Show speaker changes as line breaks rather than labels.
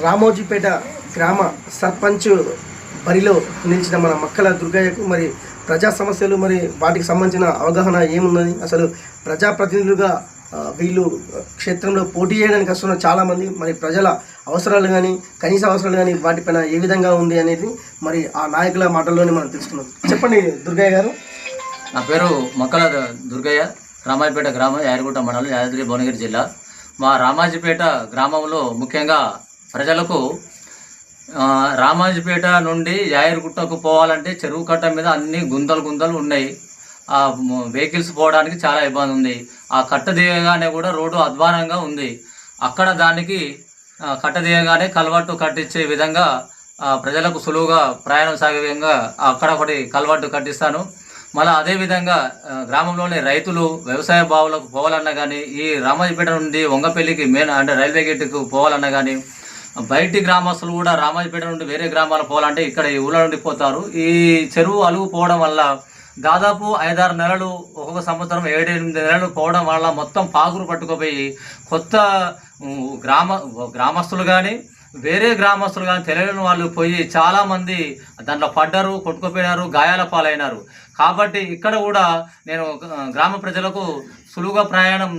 రామోజీపేట గ్రామ సర్పంచ్ బరిలో నిలిచిన మన మక్కల దుర్గయ్యకు మరి ప్రజా సమస్యలు మరి వాటికి సంబంధించిన అవగాహన ఏమున్నది? అసలు ప్రజాప్రతినిధులుగా వీళ్ళు క్షేత్రంలో పోటీ చేయడానికి వస్తున్న చాలామంది మరి ప్రజల అవసరాలు కానీ కనీస అవసరాలు కానీ వాటిపైన ఏ విధంగా ఉంది అనేది మరి ఆ నాయకుల మాటల్లోనే మనం తెలుసుకున్నాం. చెప్పండి దుర్గయ్య గారు.
నా పేరు మక్కల దుర్గయ్య. రామాజీపేట గ్రామం యాదగిరిగుట్ట మండలం యాదగిరి భువనగిరి జిల్లా. మా రామాజీపేట గ్రామంలో ముఖ్యంగా ప్రజలకు రామాజీపేట నుండి యాదగిరిగుట్టకు పోవాలంటే చెరువు కట్ట మీద అన్ని గుంతలు గుంతలు ఉన్నాయి. ఆ వెహికల్స్ పోవడానికి చాలా ఇబ్బంది ఉంది. ఆ కట్ట దిగగానే కూడా రోడ్డు అధ్వానంగా ఉంది. అక్కడ దానికి కట్ట దిగగానే కల్వర్టు కట్టించే విధంగా ప్రజలకు సులువుగా ప్రయాణం సాగే విధంగా అక్కడ ఒకటి కల్వర్టు కట్టిస్తాను. మళ్ళీ అదేవిధంగా గ్రామంలోని రైతులు వ్యవసాయ బావులకు పోవాలన్నా కానీ ఈ రామాజీపేట నుండి వంగపల్లికి మెయిన్ అంటే రైల్వే గేట్కు పోవాలన్నా కానీ బయటి గ్రామస్తులు కూడా రామాజపేట నుండి వేరే గ్రామాలు పోవాలంటే ఇక్కడ ఈ ఊళ్ళ నుండి పోతారు. ఈ చెరువు అలుగు పోవడం వల్ల దాదాపు ఐదారు నెలలు ఒక్కొక్క సంవత్సరం ఏడెనిమిది నెలలు పోవడం వల్ల మొత్తం పాకురు పట్టుకుపోయి కొత్త గ్రామ గ్రామస్తులు కానీ వేరే గ్రామస్తులు కానీ తెలియని వాళ్ళు పోయి చాలామంది దాంట్లో పడ్డారు కొట్టుకుపోయినారు గాయాల పాలైనారు. కాబట్టి ఇక్కడ కూడా నేను గ్రామ ప్రజలకు సులువుగా ప్రయాణం